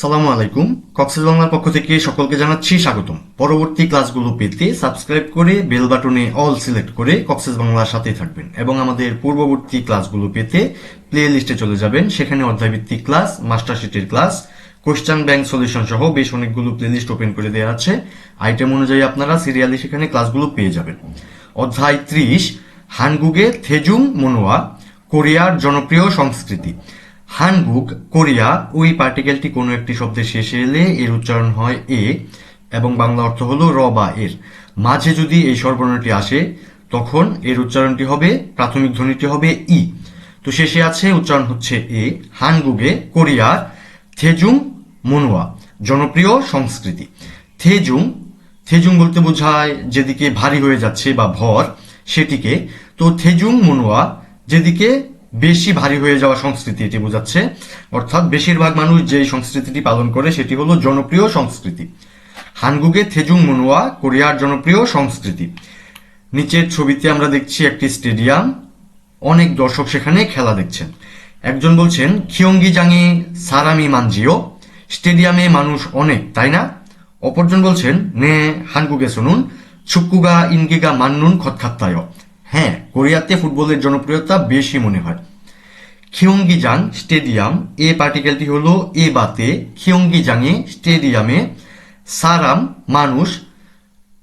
সালামু আলাইকুম। কক্সেস বাংলার পক্ষ থেকে সকলকে জানাচ্ছি স্বাগতম। পরবর্তী ক্লাসগুলো পেতে সাবস্ক্রাইব করে বেল বাটনে অল সিলেক্ট করে কক্সেস বাংলার সাথে থাকবেন এবং আমাদের পূর্ববর্তী ক্লাসগুলো পেতে প্লে লিস্টে চলে যাবেন। সেখানে অধ্যায়ভিত্তিক ক্লাস মাস্টারশিটের ক্লাস, কোশ্চান ব্যাংক সলিউশন সহ বেশ অনেকগুলো প্লে লিস্ট ওপেন করে দেওয়া আছে। আইটেম অনুযায়ী আপনারা সিরিয়ালি সেখানে ক্লাসগুলো পেয়ে যাবেন। অধ্যায় ত্রিশ, হানগুগে থেজুং মনোয়া, কোরিয়ার জনপ্রিয় সংস্কৃতি। হানগুক কোরিয়া, ওই পার্টিকেলটি কোনো একটি শব্দের শেষে এলে এর উচ্চারণ হয় এ, এবং বাংলা অর্থ হলো র বা এর। মাঝে যদি এই স্বরবর্ণটি আসে, তখন এর উচ্চারণটি হবে, প্রাথমিক ধ্বনিটি হবে ই। তো শেষে আছে উচ্চারণ হচ্ছে এ হানগুগে কোরিয়ার থেজুং, মনোয়া, জনপ্রিয় সংস্কৃতি। থেজুং থেজুং বলতে বোঝায় যেদিকে ভারী হয়ে যাচ্ছে বা ভর, সেটিকে। তো থেজুং, মনোয়া, যেদিকে বেশি ভারী হয়ে যাওয়া সংস্কৃতি এটি বোঝাচ্ছে। অর্থাৎ বেশিরভাগ মানুষ যে সংস্কৃতিটি পালন করে সেটি হলো জনপ্রিয় সংস্কৃতি। হানগুগে থেজুং মনোয়া কোরিয়ার জনপ্রিয় সংস্কৃতি। নিচের ছবিতে আমরা দেখছি একটি স্টেডিয়াম। অনেক দর্শক সেখানে খেলা দেখছেন। একজন বলছেন খিয়ঙ্গি জাঙে সারামি মানজিও। স্টেডিয়ামে মানুষ অনেক, তাই না? অপরজন বলছেন, নে, হানগুগে শুনুন। ছুকুগা ইনগিগা মান্নুন খতখাত্তায় হ্যাঁ কোরিয়াতে ফুটবলের জনপ্রিয়তা বেশি মনে হয়। খিয়ঙ্গিজাং স্টেডিয়াম, এ পার্টিকেলটি হলো এ বাতে খিয়ঙ্গিজাংয়ে স্টেডিয়ামে সারাম মানুষ,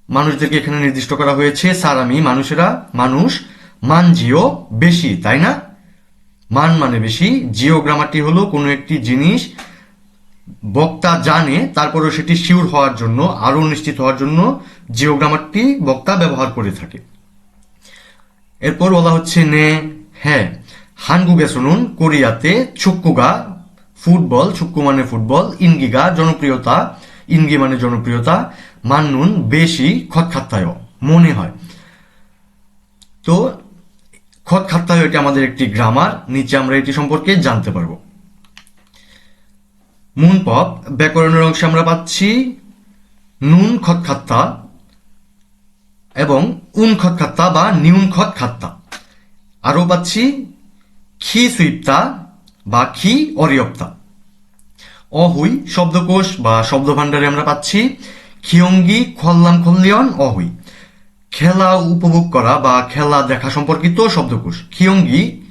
মানুষদেরকে এখানে নির্দিষ্ট করা হয়েছে। সারামি মানুষেরা, মানুষ মানজিও বেশি, তাই না? মান মানে বেশি। জিওগ্রামারটি হলো কোনো একটি জিনিস বক্তা জানে, তারপরেও সেটি শিওর হওয়ার জন্য, আরও নিশ্চিত হওয়ার জন্য জিওগ্রামারটি বক্তা ব্যবহার করে থাকে। এরপর বলা হচ্ছে নে হ্যাঁ হানগুগে শুনুন, কোরিয়াতে ছুক্কুগা ফুটবল, ছুক্কু মানে ফুটবল, ইনগিগা জনপ্রিয়তা, ইনগি মানে জনপ্রিয়তা, মান্নুন বেশি খতখাত্তায় মনে হয়। তো খতখাত্তায় এটা আমাদের একটি গ্রামার নিচে আমরা এটি সম্পর্কে জানতে পারব। মুন পপ ব্যাকরণের অংশে আমরা পাচ্ছি নুন খতখাত্তা এবং উন খত খাত্তা বা নিউন খত খাত্তা আরও পাচ্ছি খি সুইপ্তা বা খি অরিয়প্তা। অহুই, শব্দকোষ বা শব্দভাণ্ডারে আমরা পাচ্ছি খিয়ঙ্গি খল্লাম খল্লিয়ন, অহুই। খেলা উপভোগ করা বা খেলা দেখা সম্পর্কিত শব্দকোষ খিয়ঙ্গি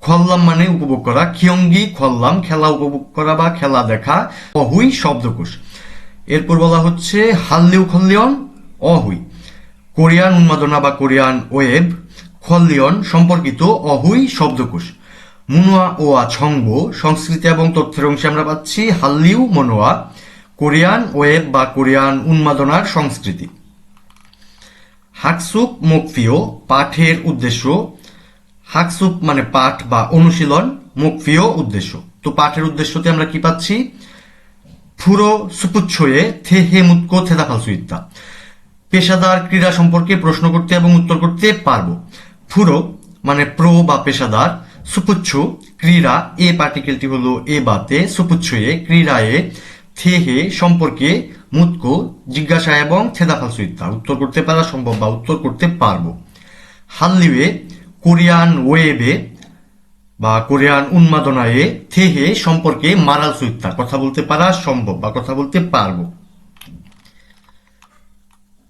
খল্লাম মানে উপভোগ করা খিয়ঙ্গি খল্লাম, খেলা উপভোগ করা বা খেলা দেখা, অহুই, শব্দকোষ। এরপর বলা হচ্ছে হাল্লিউ খল্লিয়ন, অহুই। কোরিয়ান উন্মাদনা বা কোরিয়ান ওয়েব খল্লিয়ন সম্পর্কিত অহুই শব্দকোষ। মুনোয়া ও ছঙ্গ সংস্কৃতি এবং তথ্যের অংশে আমরা পাচ্ছি হাল্লিউ মনোয়া, কোরিয়ান ওয়েব বা কোরিয়ান উন্মাদনার সংস্কৃতি। হাকসুপ মুকফিও পাঠের উদ্দেশ্য। হাকসুপ মানে পাঠ বা অনুশীলন, মুকফিও উদ্দেশ্য। তো পাঠের উদ্দেশ্যতে আমরা কি পাচ্ছি? ফুরো সুপুচ্ছয়ে থেহে মুতকো থেদাফাল সুইত্তা পেশাদার ক্রীড়া সম্পর্কে প্রশ্ন করতে এবং উত্তর করতে পারব। ফুরো মানে প্রো বা পেশাদার, সুপুচ্ছ, ক্রীড়া, এ পার্টিকেলটি হলো এ বাতে সুপুচ্ছয়ে ক্রীড়ায়ে থেহে সম্পর্কে মুতকো জিজ্ঞাসা এবং থেদাফাল সুইত্তা। উত্তর করতে পারা সম্ভব বা উত্তর করতে পারব। হাল্লিওয়ে কোরিয়ান ওয়েবে বা কোরিয়ান উন্মাদনায় থেহে সম্পর্কে মারাল সুইত্তা। কথা বলতে পারা সম্ভব বা কথা বলতে পারব।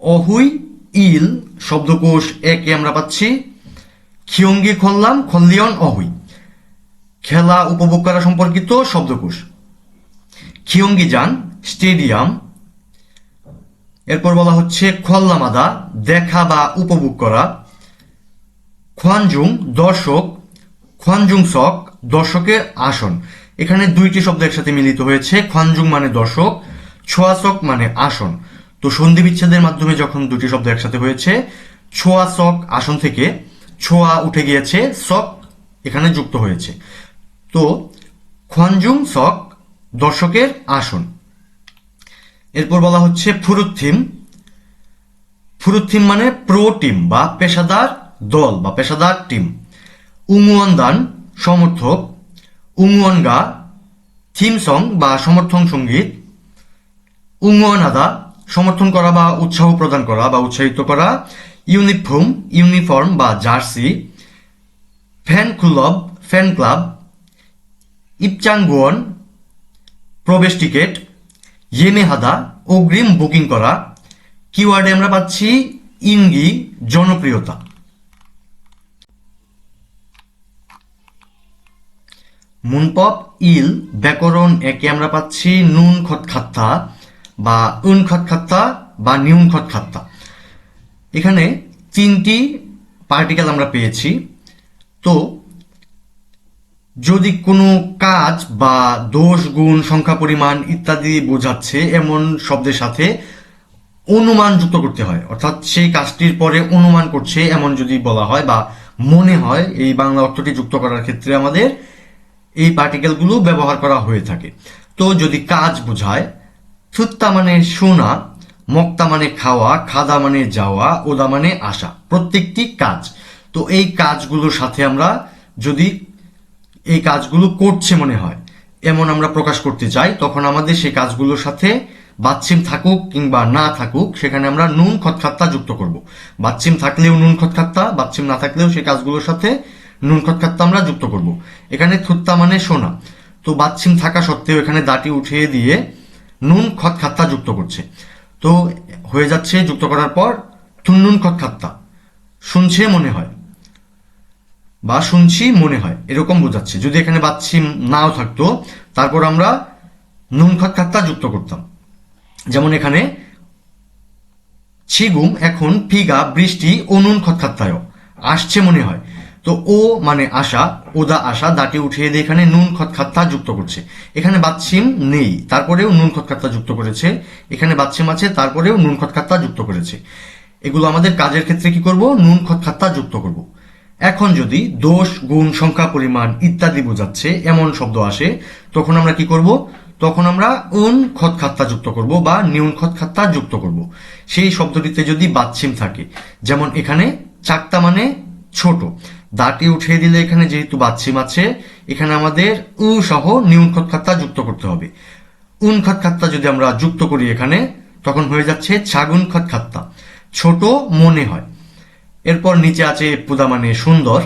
অহুই, ইল, শব্দকোষ একে আমরা পাচ্ছি। খিয়ঙ্গি খল্লাম, খল্লিয়ন, অহুই। খেলা উপভোগ করা সম্পর্কিত শব্দকোষ। খিয়ঙ্গি যান, স্টেডিয়াম। এরপর বলা হচ্ছে খল্লামাদা, দেখা বা উপভোগ করা। খোয়ানজুং, দর্শক। খোয়ানজুং সক দর্শকের আসন। এখানে দুইটি শব্দ একসাথে মিলিত হয়েছে। খোয়ানজুং মানে দর্শক ছোয়াসক মানে আসন। তো সন্ধি বিচ্ছেদের মাধ্যমে যখন দুটি শব্দ একসাথে হয়েছে, ছোয়া সক আসন থেকে ছোয়া উঠে গিয়েছে, সক এখানে যুক্ত হয়েছে। তো খোয়ানজুং সক দর্শকের আসন। এরপর বলা হচ্ছে ফুরুথিম ফুরুথিম মানে প্রো টিম বা পেশাদার দল বা পেশাদার টিম। উমুয়ান দান সমর্থক। উমুয়ান গা থিম সং বা সমর্থন সংগীত। উমুয়ান আদা সমর্থন করা বা উৎসাহ প্রদান করা বা উৎসাহিত করা, ইউনিফর্ম ইউনিফর্ম বা jersey, fan club fan club, ইপচাঙ্গুয়ন, প্রবেশ টিকিট, ইয়েমে হাদা, অগ্রিম বুকিং করা, কিওয়ার্ডে আমরা পাচ্ছি ইঙ্গি, জনপ্রিয়তা। মুনপপ, ইল, ব্যাকরণ একে আমরা পাচ্ছি নুন খত খাত্তা বা উন খত খাত্তা বা নিউন খত খাত্তা এখানে তিনটি পার্টিকেল আমরা পেয়েছি। তো যদি কোনো কাজ বা দোষ, গুণ, সংখ্যা, পরিমাণ ইত্যাদি বোঝাচ্ছে এমন শব্দের সাথে অনুমান যুক্ত করতে হয়। অর্থাৎ সেই কাজটির পরে অনুমান করছে এমন যদি বলা হয় বা মনে হয়, এই বাংলা অর্থটি যুক্ত করার ক্ষেত্রে আমাদের এই পার্টিকেলগুলো ব্যবহার করা হয়ে থাকে। তো যদি কাজ বোঝায় থুত্তা মানে শোনা, মক্তা মানে খাওয়া, খাদা মানে যাওয়া, ওদা মানে আসা, প্রত্যেকটি কাজ। তো এই কাজগুলোর সাথে আমরা যদি এই কাজগুলো করছে মনে হয়, এমন আমরা প্রকাশ করতে চাই, তখন আমাদের সেই কাজগুলোর সাথে বাচ্চিম থাকুক কিংবা না থাকুক, সেখানে আমরা নুন খতখাত্তা যুক্ত করব। বাচ্চিম থাকলেও নুন খতখাত্তা বাচ্চিম না থাকলেও সেই কাজগুলোর সাথে নুন খতখাত্তা আমরা যুক্ত করব। এখানে থুত্তা মানে সোনা তো বাচ্চিম থাকা সত্ত্বেও এখানে দাঁটি উঠিয়ে দিয়ে নুন খতখাত্তা যুক্ত করছে। তো হয়ে যাচ্ছে যুক্ত করার পর তুন্নুন খতখাত্তা শুনছে মনে হয়। বা শুনছি মনে হয়। এরকম বোঝাচ্ছে। যদি এখানে বাচ্চিম নাও থাকতো, তারপর আমরা নুন খত খাত্তা যুক্ত করতাম। যেমন এখানে, ছিগুম, এখন ফিগা, বৃষ্টি ও নুন খতখাত্তায় আসছে মনে হয়। তো ও মানে আশা ওদা আশা, দাঁটি উঠিয়ে দিয়ে এখানে নুন খতখাত্তা যুক্ত করছে। এখানে বাচ্চিম নেই, তারপরেও নুন খতখাত্তা যুক্ত করেছে। এখানে বাচ্চিম আছে, তারপরেও নুন খতখাত্তা যুক্ত করেছে। এগুলো আমাদের কাজের ক্ষেত্রে কি করব? নুন খতখাত্তা যুক্ত করব। এখন যদি দোষ, গুণ, সংখ্যা, পরিমাণ ইত্যাদি বোঝাচ্ছে, এমন শব্দ আসে, তখন আমরা কি করব? তখন আমরা উন খত খাত্তা যুক্ত করব বা নিউন খত খাত্তা যুক্ত করব। সেই শব্দটিতে যদি বাচ্ছিম থাকে, যেমন এখানে চাকতা মানে ছোট দাঁটি উঠিয়ে দিলে এখানে যেহেতু বাচ্ছিম আছে, এখানে আমাদের উ সহ নিউন খত খাত্তা যুক্ত করতে হবে। উন খত খাত্তা যদি আমরা যুক্ত করি এখানে, তখন হয়ে যাচ্ছে ছাগুন খত খাত্তা ছোট মনে হয়। এরপর নিচে আছে পুদা মানে সুন্দর।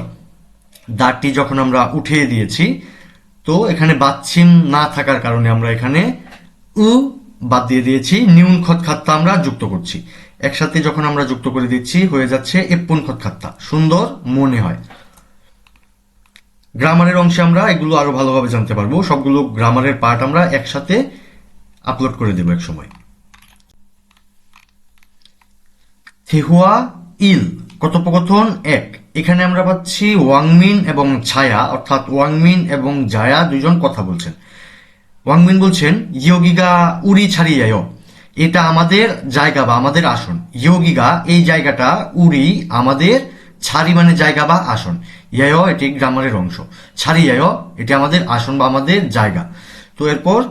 দাঁতটি যখন আমরা উঠিয়ে দিয়েছি, তো এখানে বাচ্ছিম না থাকার কারণে আমরা এখানে উ বাদ দিয়ে দিয়েছি, নিউন খত খাত্তা আমরা যুক্ত করছি। একসাথে যখন আমরা যুক্ত করে দিচ্ছি, হয়ে যাচ্ছে এপ্পুন খত খাত্তা সুন্দর মনে হয়। গ্রামারের অংশে আমরা এগুলো আরও ভালোভাবে জানতে পারব। সবগুলো গ্রামারের পার্ট আমরা একসাথে আপলোড করে দেবো এক সময়। থেহুয়া ইল কথোপকথন এক। এখানে আমরা পাচ্ছি ওয়াংমিন এবং ছায়া অর্থাৎ ওয়াংমিন এবং জায়া দুজন কথা বলছেন। ওয়াংমিন বলছেন ইয়োগিগা উড়ি ছাড়িয়ায় এটা আমাদের জায়গা বা আমাদের আসন। ইয়োগিগা এই জায়গাটা উড়ি আমাদের ছাড়ি মানে জায়গা বা আসন। ইয়ায় এটি গ্রামারের অংশ। ছাড়িয়ায় এটি আমাদের আসন বা আমাদের জায়গা। তো এরপর,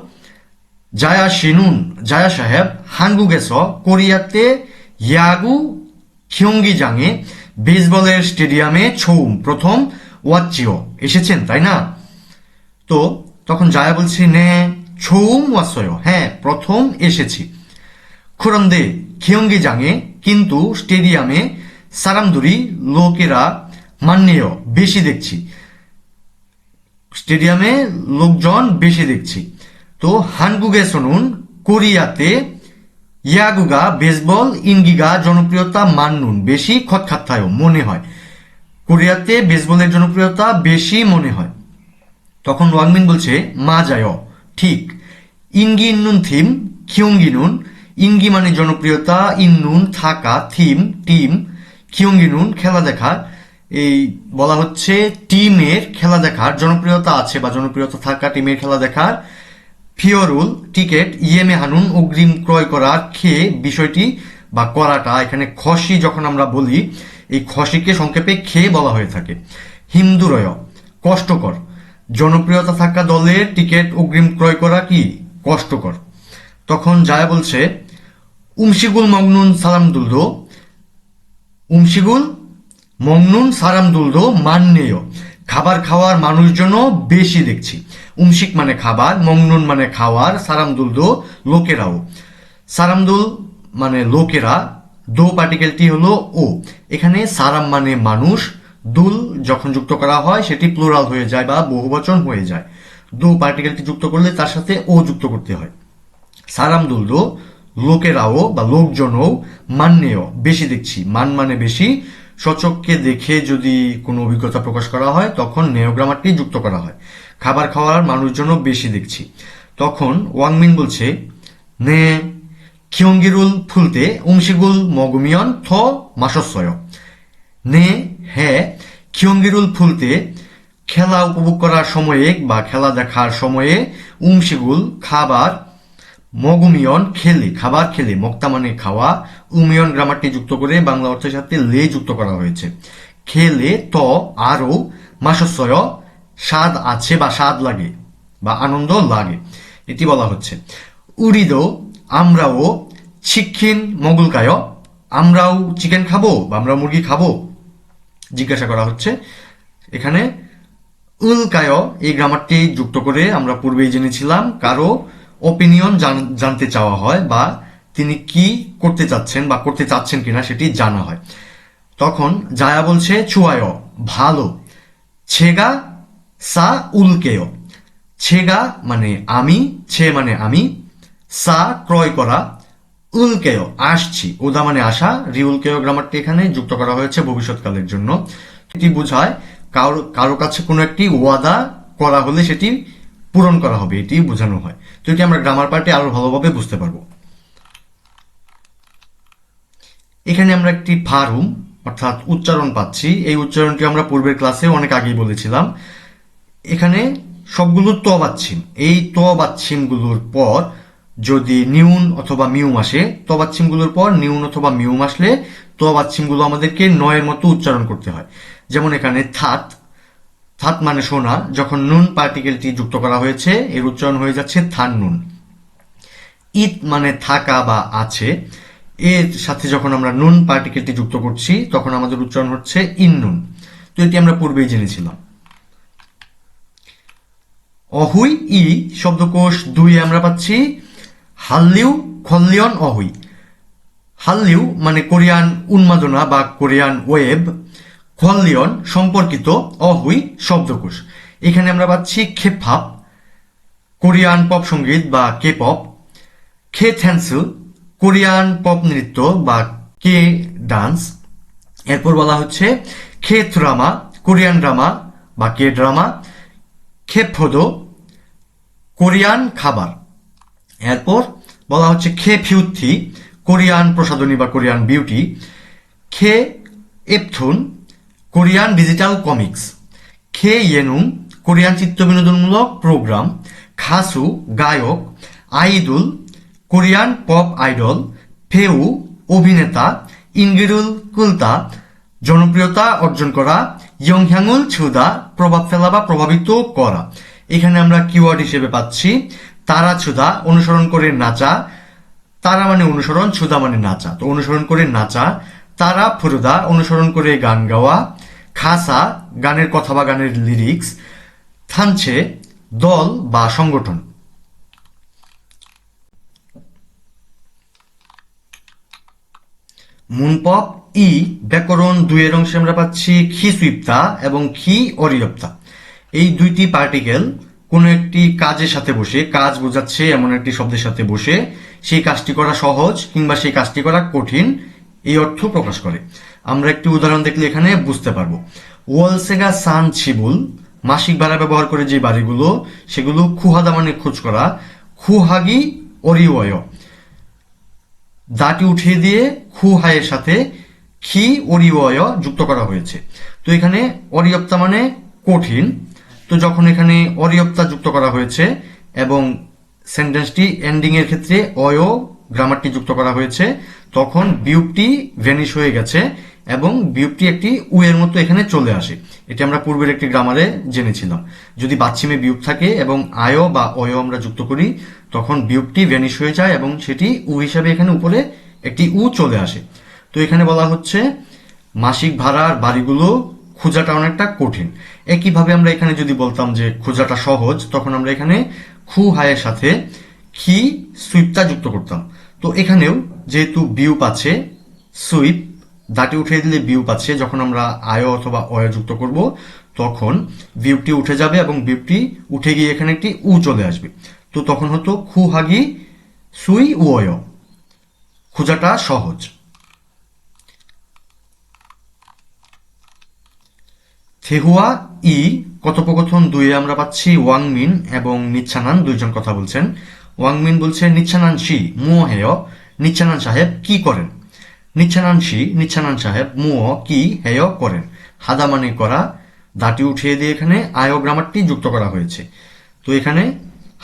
জায়া শিনুন, জায়া সাহেব, হাঙ্গু গেছ, কোরিয়াতে ইয়াগু খিয়ঙ্গিজাংয়ে বেসবলের স্টেডিয়ামে ছৌম, প্রথম ওয়াচিও এসেছেন, তাই না? তো তখন জায়া বলছি, নে, ছৌম ওয়াসয় হ্যাঁ প্রথম এসেছি। খুরন্দে খিয়ঙ্গিজাংয়ে কিন্তু স্টেডিয়ামে সারামদুরি লোকেরা মান্যেয় বেশি দেখছি। স্টেডিয়ামে লোকজন বেশি দেখছি। তো হানগুগে শুনুন, কোরিয়াতে ইয়াগুগা বেসবল, ইনগিগা জনপ্রিয়তা মান্নুন, বেশি খতখাত্তায় মনে হয়। কোরিয়াতে বেসবলের জনপ্রিয়তা বেশি মনে হয়। তখন ওয়াংমিন বলছে, মা যায় ঠিক। ইনগি ইন্নুন থিম খিয়ঙ্গিনুন ইনগি মানে জনপ্রিয়তা, ইন্নুন থাকা থিম, টিম। খিয়ঙ্গিনুন খেলা দেখার। এই বলা হচ্ছে, টিমের খেলা দেখার জনপ্রিয়তা আছে বা জনপ্রিয়তা থাকা টিমের খেলা দেখার। ফিওরুল টিকেট ইএমএ হানুন, অগ্রিম ক্রয় করার খেয়ে বিষয়টি বা করাটা, এখানে খসি যখন আমরা বলি, এই খসিকে সংক্ষেপে খেয়ে বলা হয়ে থাকে। হিন্দুরয়, কষ্টকর। জনপ্রিয়তা থাকা দলের টিকিট, অগ্রিম ক্রয় করা কি? কষ্টকর। তখন জায়া বলছে, উমশিগুল মগনুন সালাম দুলদো। উমশিগুল মগনুন সারাম দুলদো মান্যেয় খাবার খাওয়ার মানুষজনও বেশি দেখছি। উমশিক মানে খাবার মংনুন মানে খাওয়ার সারামদুল দো লোকেরাও। সারামদুল মানে লোকেরা, দো পার্টিকেলটি হলো ও। এখানে সারাম মানে মানুষ, দুল যখন যুক্ত করা হয় সেটি প্লুরাল হয়ে যায় বা বহুবচন হয়ে যায়। দো পার্টিকেলটি যুক্ত করলে তার সাথে ও যুক্ত করতে হয়। সারামদুলদো লোকেরাও বা লোকজনও মান্যেয় বেশি দেখছি। মান মানে বেশি সচককে দেখে যদি কোনো অভিজ্ঞতা প্রকাশ করা হয়, তখন নেওগ্রামারটি যুক্ত করা হয়। খাবার খাওয়ার মানুষজনও বেশি দেখছি। তখন ওয়াংমিন বলছে, নে খিয়ঙ্গিরুল ফুলতে উমশিগুল মগুমিয়ন থ মাসস্বয় নে হ্যাঁ খিয়ঙ্গিরুল ফুলতে, খেলা উপভোগ করার সময়ে বা খেলা দেখার সময়ে উমশিগুল খাবার মগুমিয়ন খেলে, খাবার খেলে, মক্তা মানে খাওয়া উমিয়ন গ্রামারটি যুক্ত করে বাংলা অর্থের সাথে লে যুক্ত করা হয়েছে। খেলে ত আরও মাসস্বয়, স্বাদ আছে বা স্বাদ লাগে বা আনন্দ লাগে, এটি বলা হচ্ছে। উড়িদ আমরাও চিকেন মগুলকায়, আমরাও চিকেন খাব বা আমরা মুরগি খাব, জিজ্ঞাসা করা হচ্ছে। এখানে উলকায়, এই গ্রামারটি যুক্ত করে আমরা পূর্বেই জেনেছিলাম কারও ওপিনিয়ন জানতে চাওয়া হয় বা তিনি কি করতে চাচ্ছেন বা করতে চাচ্ছেন কিনা সেটি জানা হয়। তখন জায়া বলছে চুয়ায় ভালো। ছেগা সা উলকেয় ছেগা মানে আমি, ছে মানে আমি, সা ক্রয় করা উলকেয় আসছি। ওদা মানে আসা রিউলকেয় গ্রামারটি এখানে যুক্ত করা হয়েছে ভবিষ্যৎকালের জন্য। এটি বোঝায়, কারও কারও কাছে কোনো একটি ওয়াদা করা হলে সেটি পূরণ করা হবে, এটি বোঝানো হয়। তো এটি আমরা গ্রামার পার্টে আরও ভালোভাবে বুঝতে পারব। এখানে আমরা একটি ফারুম অর্থাৎ উচ্চারণ পাচ্ছি। এই উচ্চারণটি আমরা পূর্বের ক্লাসে অনেক আগেই বলেছিলাম। এখানে সবগুলো ত বাচ্ছিম এই ত বাচ্ছিমগুলোর পর যদি নিউন অথবা মিউম আসে ত বাচ্ছিমগুলোর পর নিউন অথবা মিউম আসলে ত বাচ্ছিমগুলো আমাদেরকে নয়ের মতো উচ্চারণ করতে হয়। যেমন এখানে থাত থাত মানে সোনা। যখন নুন পার্টিকেলটি যুক্ত করা হয়েছে, এর উচ্চারণ হয়ে যাচ্ছে থান নুন। ইত মানে থাকা বা আছে। এর সাথে যখন আমরা নুন পার্টিকেলটি যুক্ত করছি, তখন আমাদের উচ্চারণ হচ্ছে ইন নুন। তো এটি আমরা পূর্বেই জেনেছিলাম। অহুই ই শব্দকোষ দুই আমরা পাচ্ছি। হাল্লিউ খল্লিয়ন অহুই। হাল্লিউ মানে কোরিয়ান উন্মাদনা বা কোরিয়ান ওয়েব। খল্লিয়ন সম্পর্কিত অহুই শব্দকোষ। এখানে আমরা পাচ্ছি খেপাপ কোরিয়ান পপ সংগীত বা কে পপ খে থ্যান্সু কোরিয়ান পপ নৃত্য বা কে ডান্স। এরপর বলা হচ্ছে খে ড্রামা কোরিয়ান ড্রামা বা কে ড্রামা খেপদো কোরিয়ান খাবার। এরপর বলা হচ্ছে খে ফিউথি, কোরিয়ান প্রসাধনী বা কোরিয়ান বিউটি, খে এপথুন, কোরিয়ান ডিজিটাল কমিক্স, খে ইয়েনুং, কোরিয়ান চিত্ত বিনোদনমূলক প্রোগ্রাম, খাসু, গায়ক, আইদুল কোরিয়ান পপ আইডল, ফেউ, অভিনেতা, ইনগিরুল কুলতা, জনপ্রিয়তা অর্জন করা ইয়ংহ্যাঙ্গুল ছুদা, প্রভাব ফেলা বা প্রভাবিত করা। এখানে আমরা কিওয়ার্ড হিসেবে পাচ্ছি, তারা ছুদা, অনুসরণ করে নাচা, তারা মানে অনুসরণ, ছুদা মানে নাচা। তো অনুসরণ করে নাচা, তারা ফুরুদা, অনুসরণ করে গান গাওয়া, খাসা, গানের কথা বা গানের লিরিক্স থানছে, দল বা সংগঠন। মুনপপ, ই, ব্যাকরণ দুইয়ের অংশে আমরা পাচ্ছি খি সুইপ্তা এবং খি অরিয়প্তা এই দুইটি পার্টিকেল কোনো একটি কাজের সাথে বসে, কাজ বোঝাচ্ছে এমন একটি শব্দের সাথে বসে, সেই কাজটি করা সহজ কিংবা সেই কাজটি করা কঠিন, এই অর্থ প্রকাশ করে। আমরা একটি উদাহরণ দেখলে এখানে বুঝতে পারব। ওয়ালসেগা সান ছিবুল, মাসিক ভাড়া ব্যবহার করে যে বাড়িগুলো, সেগুলো খুহাদা মানে খোঁজ করা, খুহাগি অরিওয়। দাটি উঠিয়ে দিয়ে খু হায়ের সাথে খি অরিওয় যুক্ত করা হয়েছে। তো এখানে অরিয়প্তা মানে কঠিন। তো যখন এখানে অরিয়প্তা যুক্ত করা হয়েছে এবং সেন্টেন্সটি এন্ডিং এর ক্ষেত্রে অয় গ্রামারটি যুক্ত করা হয়েছে, তখন বিউপটি ভ্যানিশ হয়ে গেছে এবং বিউপটি একটি উয়ের মতো এখানে চলে আসে। এটি আমরা পূর্বের একটি গ্রামারে জেনেছিলাম। যদি বাচ্চিমে বিউপ থাকে এবং আয় বা অয় আমরা যুক্ত করি, তখন বিউপটি ভ্যানিশ হয়ে যায় এবং সেটি উ হিসাবে এখানে উপরে একটি উ চলে আসে। তো এখানে বলা হচ্ছে, মাসিক ভাড়ার বাড়িগুলো খোঁজাটা অনেকটা কঠিন। একইভাবে আমরা এখানে যদি বলতাম যে খোঁজাটা সহজ, তখন আমরা এখানে খু হায়ের সাথে খি সুইপটা যুক্ত করতাম। তো এখানেও যেহেতু বিউপ আছে, সুইপ দাঁটি উঠিয়ে দিলে বিউপ পাচ্ছে, যখন আমরা আয় অথবা অয় যুক্ত করব, তখন বিউটি উঠে যাবে এবং বিউটি উঠে গিয়ে এখানে একটি উ চলে আসবে। তো তখন হতো খু হাগি সুই উয় খোঁজাটা সহজ। থেহুয়া, ই, কথোপকথন দুইয়ে আমরা পাচ্ছি ওয়াংমিন এবং নিচ্ছানান, দুইজন কথা বলছেন। ওয়াংমিন বলছে, নিচ্ছানান, শি মুও হেয়। নিচ্ছানান সাহেব কি করেন? নিচ্ছানান শি নিচ্ছানান সাহেব মুও কি, হেয় করেন। হাদা মানে করা, দাটি উঠিয়ে দিয়ে এখানে আয় গ্রামারটি যুক্ত করা হয়েছে। তো এখানে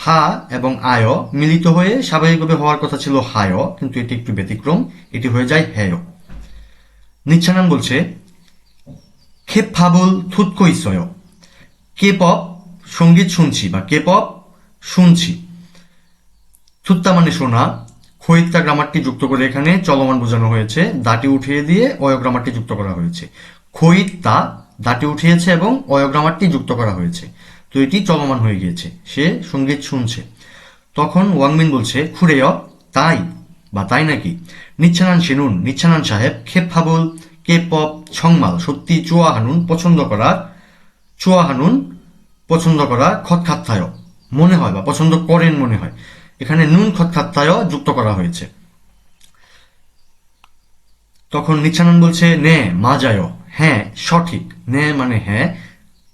হা এবং আয় মিলিত হয়ে স্বাভাবিকভাবে হওয়ার কথা ছিল হায়, কিন্তু এটি একটু ব্যতিক্রম, এটি হয়ে যায় হেয়। নিচ্ছানান বলছে খেপাবল থুতকো ইসয় কে পপ সংগীত শুনছি বা কে পপ শুনছি। থুত্তা মানে শোনা খৈত্তা গ্রামারটি যুক্ত করে এখানে চলমান বোঝানো হয়েছে। দাটি উঠিয়ে দিয়ে অয় গ্রামারটি যুক্ত করা হয়েছে। খৈত্তা দাটি উঠিয়েছে এবং অয় গ্রামারটি যুক্ত করা হয়েছে। তো এটি চলমান হয়ে গিয়েছে। সে সংগীত শুনছে। তখন ওয়াংমিন বলছে খুঁড়েয় তাই বা তাই নাকি? নিচ্ছানান সেনুন, নিচ্ছানান সাহেব, খেপ ফাবল কে পপ ছংমাল, সত্যি চুয়া হানুন পছন্দ করা, চুয়া হানুন পছন্দ করা খতখাত্তায় মনে হয় বা পছন্দ করেন মনে হয়। এখানে নুন খতখাত্তায় যুক্ত করা হয়েছে। তখন নিচ্ছানন বলছে, নে, মা যায় হ্যাঁ সঠিক। নে মানে হ্যাঁ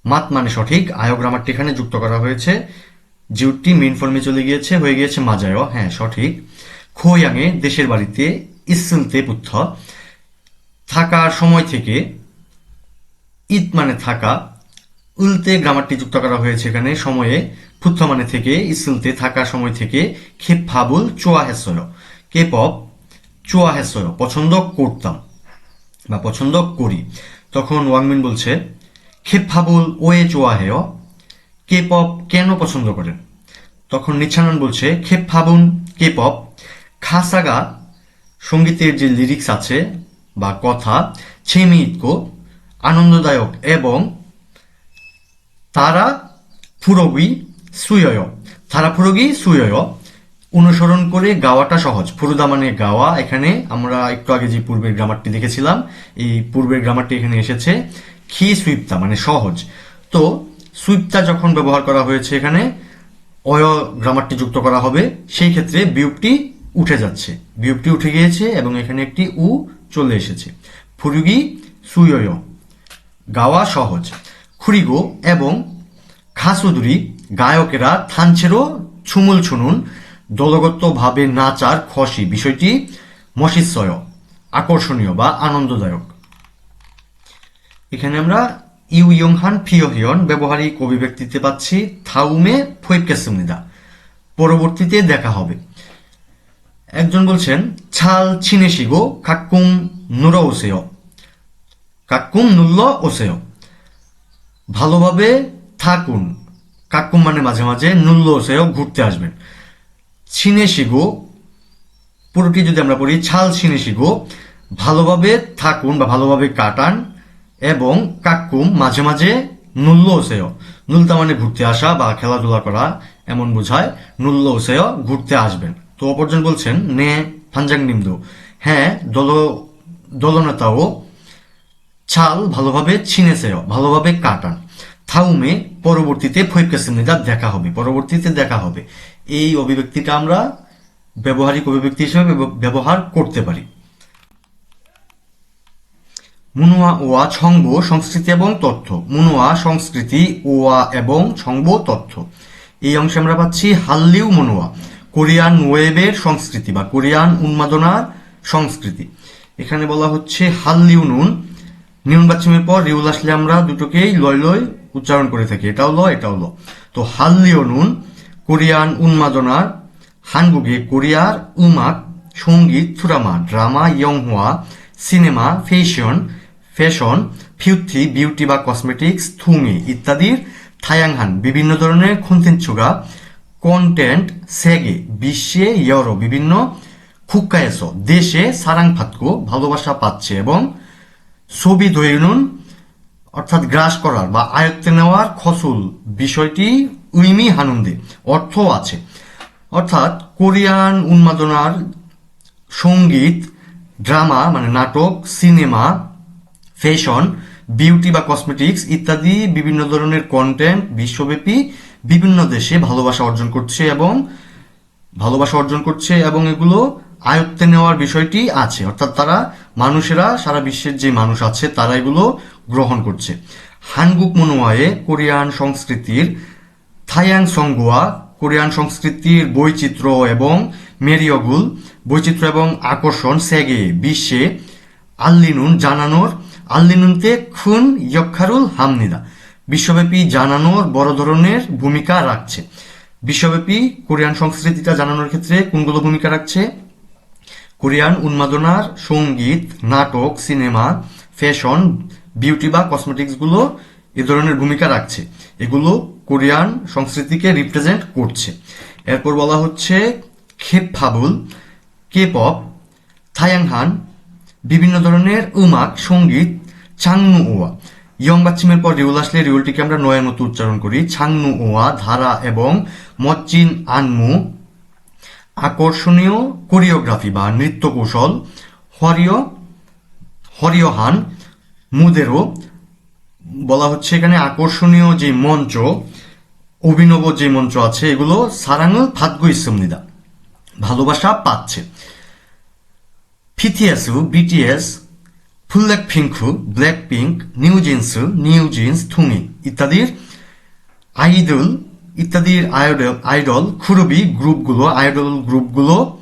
মাত মানে সঠিক। আয়োগ্রামারটি এখানে যুক্ত করা হয়েছে। জিউটি মেন ফর্মে চলে গিয়েছে, হয়ে গিয়েছে মাজায় হ্যাঁ সঠিক। খোয়াংয়ে দেশের বাড়িতে, ইসলতে পুত্থ থাকার সময় থেকে ঈদ মানে থাকা উল্তে গ্রামারটি যুক্ত করা হয়েছে এখানে। সময়ে পুত্থ মানে থেকে, ইসলতে থাকা সময় থেকে খেপ ফাবুল চোয়া হেসয় কে পপ? চোয়া হেসয় পছন্দ করতাম বা পছন্দ করি। তখন ওয়াংমিন বলছে খেপ ফাবুল ওয়ে চোয়া হেয়। কে পপ কেন পছন্দ করেন? তখন নিচ্ছানন বলছে খেপ ফাবুন কে পপ? খাসাগা সঙ্গীতের যে লিরিক্স আছে বা কথা ছেমি ইতকো আনন্দদায়ক এবং তারা ফুরগি সুয়য় তারা ফুরগি সুয়য় অনুসরণ করে গাওয়াটা সহজ। ফুরুদা মানে গাওয়া, এখানে আমরা একটু আগে যে পূর্বের গ্রামারটি দেখেছিলাম, এই পূর্বের গ্রামারটি এখানে এসেছে, খি সুইপতা মানে সহজ। তো সুইপতা যখন ব্যবহার করা হয়েছে এখানে, অয় গ্রামারটি যুক্ত করা হবে, সেই ক্ষেত্রে বিউপটি উঠে যাচ্ছে। বিউপটি উঠে গিয়েছে এবং এখানে একটি উ চলে এসেছে। ফুরুগি সুয়য় গাওয়া সহজ। খুরিগো এবং খাসুদুরি গায়কেরা থানছেরও ছুমুল ছুনুন, দলগতভাবে নাচার খসি। বিষয়টি মশিশ্বয় আকর্ষণীয় বা আনন্দদায়ক। এখানে আমরা ইউ ইয়ংহান ফিওহিয়ন ব্যবহারিক অভিব্যক্তিতে পাচ্ছি থাউমে ফৈকেসুমিদা পরবর্তীতে দেখা হবে। একজন বলছেন, ছাল ছিনেশিগো কাক্কুম নুরা ওসেয়। কাক্কুম নুল্ল ওসেয়। ভালোভাবে থাকুন। কাক্কুম মানে মাঝে মাঝে নুল্ল ওসেয় ঘুরতে আসবেন। ছিনেশিগো পুরোটি যদি আমরা পড়ি, ছাল ছিনেশিগো ভালোভাবে থাকুন বা ভালোভাবে কাটান এবং কাকুম মাঝে মাঝে নুল্ল ওসেয় নুলতা মানে ঘুরতে আসা বা খেলাধুলা করা এমন বোঝায়, নুল্ল ওসেয় ঘুরতে আসবেন। তো অপরজন বলছেন, নে, ফানজাং নিমদু হ্যাঁ দল, দলনেতাও ছাল ভালোভাবে ছিনেছেও ভালোভাবে কাটান। থাউমে পরবর্তীতে ফৈকাসিমনিদা দেখা হবে, পরবর্তীতে দেখা হবে। এই অভিব্যক্তিটা আমরা ব্যবহারিক অভিব্যক্তি হিসেবে ব্যবহার করতে পারি। মুনুয়া ওয়া ছংব সংস্কৃতি এবং তথ্য। মুনুয়া সংস্কৃতি, ওয়া এবং ছংব তথ্য। এই অংশে আমরা পাচ্ছি হাল্লিউ মনোয়া, কোরিয়ান ওয়েবের সংস্কৃতি বা কোরিয়ান উন্মাদনার সংস্কৃতি। এখানে বলা হচ্ছে হাল্লিউ নুন নিউন বাচ্চমের পর রিউল আসলে আমরা দুটোকেই লয় লয় উচ্চারণ করে থাকি। এটাও ল এটাও ল। তো হাল্লিও নুন, কোরিয়ান উন্মাদনার হানগুগে কোরিয়ার উমাক, সংগীত থুরামা ড্রামা, ইয়ংহুয়া, সিনেমা, ফ্যাশন ফ্যাশন ফিউথি বিউটি বা কসমেটিক্স, থুমি ইত্যাদির থায়াংহান, বিভিন্ন ধরনের খুন্তিনছুগা কন্টেন্ট সেগে, বিশ্বে ইয়রো বিভিন্ন খুক্কায়েস, দেশে সারাং ফাতকো ভালোবাসা পাচ্ছে এবং ছবি দৈনুন অর্থাৎ গ্রাস করার বা আয়ত্তে নেওয়ার খসুল বিষয়টি উইমি হানন্দে, অর্থ আছে। অর্থাৎ কোরিয়ান উন্মাদনার সংগীত, ড্রামা মানে নাটক, সিনেমা, ফ্যাশন, বিউটি বা কসমেটিক্স ইত্যাদি বিভিন্ন ধরনের কন্টেন্ট বিশ্বব্যাপী বিভিন্ন দেশে ভালোবাসা অর্জন করছে এবং ভালোবাসা অর্জন করছে এবং এগুলো আয়ত্তে নেওয়ার বিষয়টি আছে। অর্থাৎ তারা, মানুষেরা, সারা বিশ্বের যে মানুষ আছে, তারা এগুলো গ্রহণ করছে। হানগুক মনোয়ায়ে কোরিয়ান সংস্কৃতির থায়াং সংগুয়া কোরিয়ান সংস্কৃতির বৈচিত্র্য এবং মেরিয়গুল বৈচিত্র্য এবং আকর্ষণ সেগে বিশ্বে আল্লিনুন জানানোর আল্লিনুনতে খুন ইয়ক্ষারুল হামনিদা বিশ্বব্যাপী জানানোর বড় ধরনের ভূমিকা রাখছে। বিশ্বব্যাপী কোরিয়ান সংস্কৃতিটা জানানোর ক্ষেত্রে কোনগুলো ভূমিকা রাখছে? কোরিয়ান উন্মাদনার সংগীত, নাটক, সিনেমা, ফ্যাশন, বিউটি বা কসমেটিক্সগুলো এ ধরনের ভূমিকা রাখছে। এগুলো কোরিয়ান সংস্কৃতিকে রিপ্রেজেন্ট করছে। এরপর বলা হচ্ছে খেপফাবুল কে পপ থায়াংহান বিভিন্ন ধরনের উমাক, সংগীত চাংনু ওয়া ইয়ং বাচ্চিমের পর রিউল আসলে রিউলটিকে আমরা নয়ের মতো উচ্চারণ করি। ছাংনু ওয়া ধারা এবং মজ্জিন আনমু আকর্ষণীয় কোরিওগ্রাফি বা নৃত্য কৌশল হরিয় হরিয়হান মুদেরও বলা হচ্ছে এখানে। আকর্ষণীয় যে মঞ্চ, অভিনব যে মঞ্চ আছে, এগুলো সারাঙ্গল ফাতগু ইসমনিদা ভালোবাসা পাচ্ছে। ফিথিয়াসু, বিটিএস ফুল্লেক পিঙ্কু black pink new জিন্সু NewJeans থুঙি ইত্যাদির আইডল ইত্যাদির আইডল আইডল, খুরবি গ্রুপগুলো, আইডল গ্রুপগুলো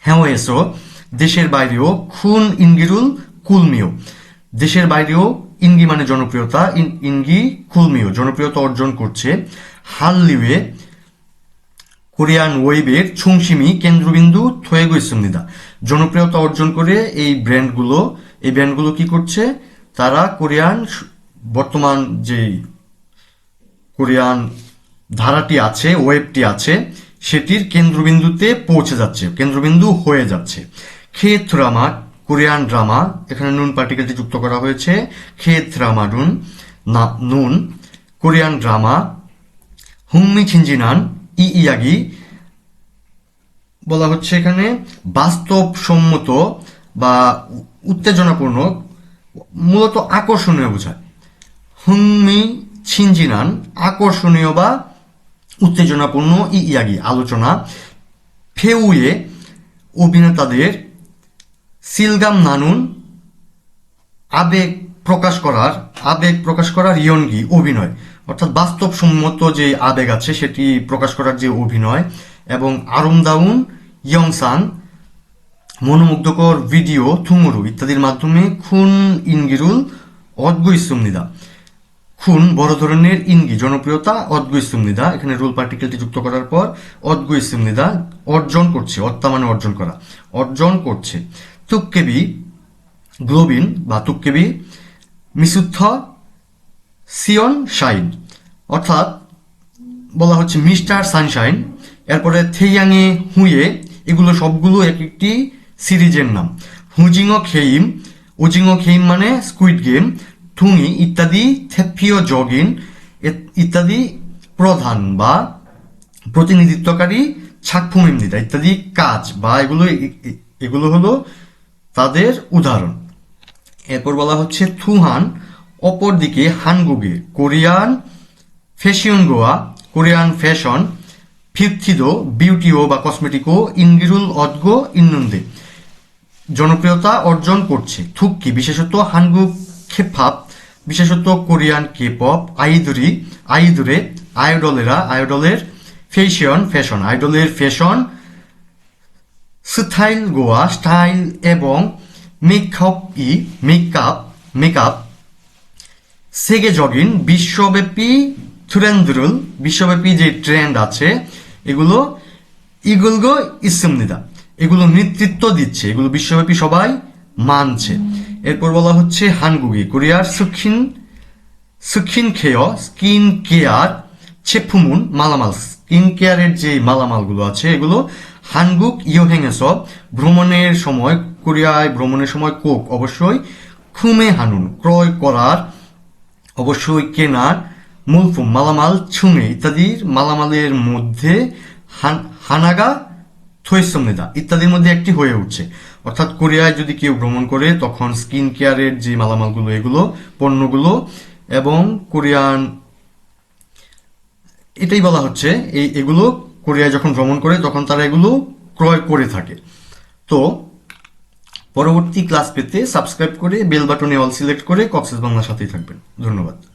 হ্যাঁয়েসো দেশের বাইরেও খুন ইনগিরুল কুলমিও। দেশের বাইরেও ইনগি মানে জনপ্রিয়তা, ইন- ইনগি কুলমিও, জনপ্রিয়তা অর্জন করছে। হাল্লিওয়ে কোরিয়ান ওয়েবের ছুংসিমি, কেন্দ্রবিন্দু থয়েগো ইসুমনিদা জনপ্রিয়তা অর্জন করে এই ব্র্যান্ডগুলো এই ব্র্যান্ডগুলো কি করছে? তারা কোরিয়ান বর্তমান যে কোরিয়ান ধারাটি আছে, ওয়েবটি আছে, সেটির কেন্দ্রবিন্দুতে পৌঁছে যাচ্ছে, কেন্দ্রবিন্দু হয়ে যাচ্ছে। খেত ড্রামা কোরিয়ান ড্রামা এখানে নুন পার্টিকেলটি যুক্ত করা হয়েছে। খেত ড্রামা নুন, না, নুন, কোরিয়ান ড্রামা হুম্মি ছিঞ্জিনান ই ইয়াগি, বলা হচ্ছে এখানে বাস্তবসম্মত বা উ- উত্তেজনাপূর্ণ, মূলত আকর্ষণীয় বোঝায়। হুংমি ছিনজিনান আকর্ষণীয় বা উত্তেজনাপূর্ণ ইয়াগি আলোচনা। ফেউয়ে অভিনেতাদের সিলগাম নানুন আবেগ প্রকাশ করার, আবেগ প্রকাশ করার ইয়নগি অভিনয়। অর্থাৎ বাস্তবসম্মত যে আবেগ আছে সেটি প্রকাশ করার যে অভিনয় এবং আরমদাউন ইয়ংসাং মনোমুগ্ধকর ভিডিও, থুমুরু ইত্যাদির মাধ্যমে খুন ইনগিরুল অদ্গ খুন বড় ধরনের ইঙ্গি, জনপ্রিয়তা অদ্গ ইসুমনিদা এখানে রুল পার্টিকেলটি যুক্ত করার পর অদ্গ ইসুমনিদা অর্জন করছে, অত্তা মানে অর্জন করা। অর্জন করছে। তুক্কেবি, গ্লোবিন বা তুক্কেবি মিসুদ্ধ সিয়ন, শাইন। অর্থাৎ বলা হচ্ছে মিস্টার সানশাইন। এরপরে থেইয়াংয়ে হুয়ে এগুলো সবগুলো এক একটি সিরিজের নাম। হুজিংও খেইম, উজিংও খেইম মানে স্কুইড গেম। থুঙি ইত্যাদি থেপিও জগিন ইত্যাদি প্রধান বা প্রতিনিধিত্বকারী ছাকফুমিমনিদা ইত্যাদি কাজ বা এগুলো এগুলো হলো তাদের উদাহরণ। এরপর বলা হচ্ছে থুহান, অপরদিকে হানগুগে, কোরিয়ান ফ্যাশন গোয়া, কোরিয়ান ফ্যাশন ফিফথিদো বিউটিও বা কসমেটিকো, ইনগিরুল অদ্গ, ইন্নুন্দে। জনপ্রিয়তা অর্জন করছে থুক্কি, বিশেষত হানগু খেপাপ বিশেষত কোরিয়ান কে পপ আইদুরি আইদুরে আইডলেরা আইডলের ফ্যাশন ফ্যাশন আইডলের ফ্যাশন স্টাইল গোয়া স্টাইল এবং মেকআপ ই মেকআপ মেকআপ সেগে জগিন বিশ্বব্যাপী থুরেন্দ্রুল বিশ্বব্যাপী যে ট্রেন্ড আছে, এগুলো ইগুলগো ইসমনিদা এগুলো নেতৃত্ব দিচ্ছে, এগুলো বিশ্বব্যাপী সবাই মানছে। এরপর বলা হচ্ছে হানগুগি কোরিয়ার সুখিন সুখিন খেয়, স্কিন কেয়ার চেফুমুন মালামাল, স্কিন কেয়ারের যে মালামালগুলো আছে, এগুলো হানগুক ইয়োহেং সব ভ্রমণের সময়, কোরিয়ায় ভ্রমণের সময় কোক, অবশ্যই খুমে হানুন, ক্রয় করার, অবশ্যই কেনার, মূলফুম, মালামাল ছুঁয়ে ইত্যাদির মালামালের মধ্যে হান- হানাগা থৈসমনিদা ইত্যাদির মধ্যে একটি হয়ে উঠছে। অর্থাৎ কোরিয়ায় যদি কেউ ভ্রমণ করে, তখন স্কিন কেয়ারের যে মালামালগুলো, এগুলো, পণ্যগুলো এবং কোরিয়ান, এটাই বলা হচ্ছে, এই এগুলো কোরিয়ায় যখন ভ্রমণ করে, তখন তারা এগুলো ক্রয় করে থাকে। তো, পরবর্তী ক্লাস পেতে সাবস্ক্রাইব করে বেল বাটনে অল সিলেক্ট করে কক্সেস বাংলার সাথেই থাকবেন। ধন্যবাদ।